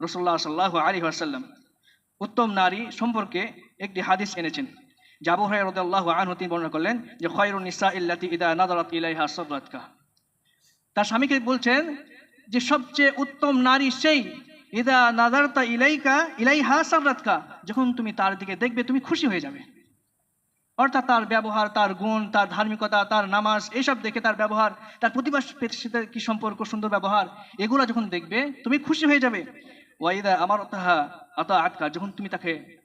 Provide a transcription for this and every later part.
রসুল্লাহ সাল্লাহ আলী আসাল্লাম উত্তম নারী সম্পর্কে একটি হাদিস এনেছেন। জাবু হয়ে রদাল্লাহ তিনি বর্ণনা করলেন যে, খয়রুন নিসা ইল্লাতি ইদা নাদারাত ইলাইহা সদরাতকা। তার স্বামীকে বলছেন যে, সবচেয়ে উত্তম নারী সেই, ইদা নাদারতা ইলাইকা, ইলাইহা সাররাতকা যখন তুমি তার দিকে দেখবে, তুমি খুশি হয়ে যাবে। অর্থাৎ তার ব্যবহার, তার গুণ, তার ধার্মিকতা, তার নামাজ এইসব দেখে তার ব্যবহার, তার সাথে কি সম্পর্ক, সুন্দর ব্যবহার, এগুলো যখন দেখবে, তুমি খুশি হয়ে যাবে। ওয়াইদা আমার তাহা আতা আটকা যখন তুমি তাকে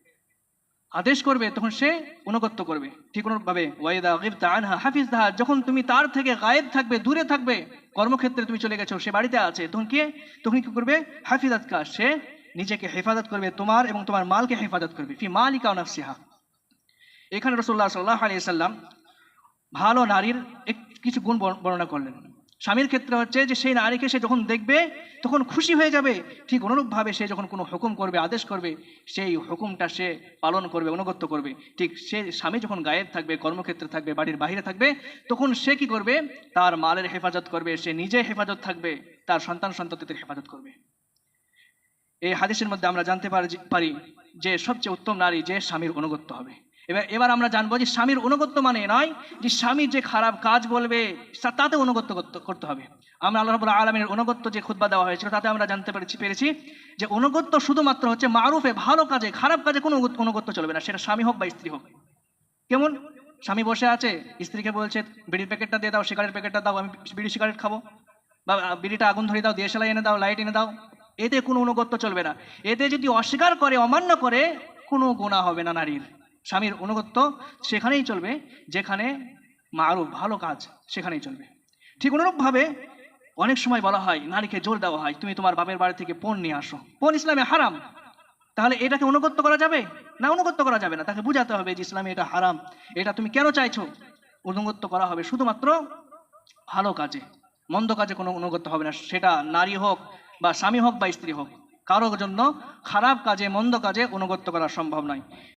আদেশ করবে, তখন সে অনুগত্য করবে। ঠিক অনুরূপভাবে ওয়াইদা গিবতা আনহা হাফিজ দাহা যখন তুমি তার থেকে গায়েব থাকবে, দূরে থাকবে, কর্মক্ষেত্রে তুমি চলে গেছো, সে বাড়িতে আছে, তখন কি? তখন কি করবে? হাফিজ কা সে নিজেকে হেফাজত করবে, তোমার এবং তোমার মালকে হেফাজত করবে। ফি মালিকা নাফসিহা। এখানে রসুল্লাহ সাল্লাহ আলিয়া সাল্লাম ভালো নারীর কিছু গুণ বর্ণনা করলেন। স্বামীর ক্ষেত্রে হচ্ছে যে সেই নারীকে সে যখন দেখবে, তখন খুশি হয়ে যাবে। ঠিক অনুরূপভাবে সে যখন কোনো হুকুম করবে, আদেশ করবে, সেই হুকুমটা সে পালন করবে, অনুগত্য করবে। ঠিক সে স্বামী যখন গায়েব থাকবে, কর্মক্ষেত্রে থাকবে, বাড়ির বাইরে থাকবে, তখন সে কি করবে? তার মালের হেফাজত করবে, সে নিজে হেফাজত থাকবে, তার সন্তান সন্ততিদের হেফাজত করবে। এই হাদিসের মধ্যে আমরা জানতে পারি যে সবচেয়ে উত্তম নারী যে স্বামীর অনুগত্য হবে। এবার এবার আমরা জানব যে স্বামীর অনুগত্য মানে নয় যে স্বামী যে খারাপ কাজ বলবে তাতে অনুগত্য করতে- হবে। আমরা আল্লাহ আলমীর অনুগত্য যে খুদ্া দেওয়া হয়েছিল, তাতে আমরা জানতে পেরেছি পেরেছি যে অনুগত্য শুধুমাত্র হচ্ছে মারুফে ভালো কাজে, খারাপ কাজে কোনো অনুগত- অনুগত্য চলবে না, সেটা স্বামী হোক বা স্ত্রী হোক। কেমন? স্বামী বসে আছে, স্ত্রীকে বলছে, বিড়ির প্যাকেটটা দিয়ে দাও সিগারেট প্যাকেটটা দাও, আমি বিড়ি সিগারেট খাব। বা বিড়িটা আগুন ধরে দাও দিয়েশালাই এনে দাও, লাইট এনে দাও। এতে কোনো অনুগত্য চলবে না। এতে যদি অস্বীকার করে, অমান্য করে, কোনো গুণা হবে না নারীর। স্বামীর অনুগত্য সেখানেই চলবে, যেখানে মারুফ ভালো কাজ সেখানেই চলবে। ঠিক অনুরূপভাবে অনেক সময় বলা হয়, নারীকে জোর দেওয়া হয়, তুমি তোমার বাপের বাড়ি থেকে পণ নিয়ে আসো। পণ ইসলামে হারাম। তাহলে এটাকে অনুগত্য করা যাবে? না, অনুগত্য করা যাবে না। তাকে বুঝাতে হবে যে ইসলামে এটা হারাম। এটা তুমি কেন চাইছো? অনুগত্য করা হবে শুধুমাত্র ভালো কাজে। মন্দ কাজে কোনো অনুগত্য হবে না। সেটা নারী হোক বা স্বামী হোক বা স্ত্রী হোক। কারোর জন্য খারাপ কাজে, মন্দ কাজে অনুগত্য করা সম্ভব নয়।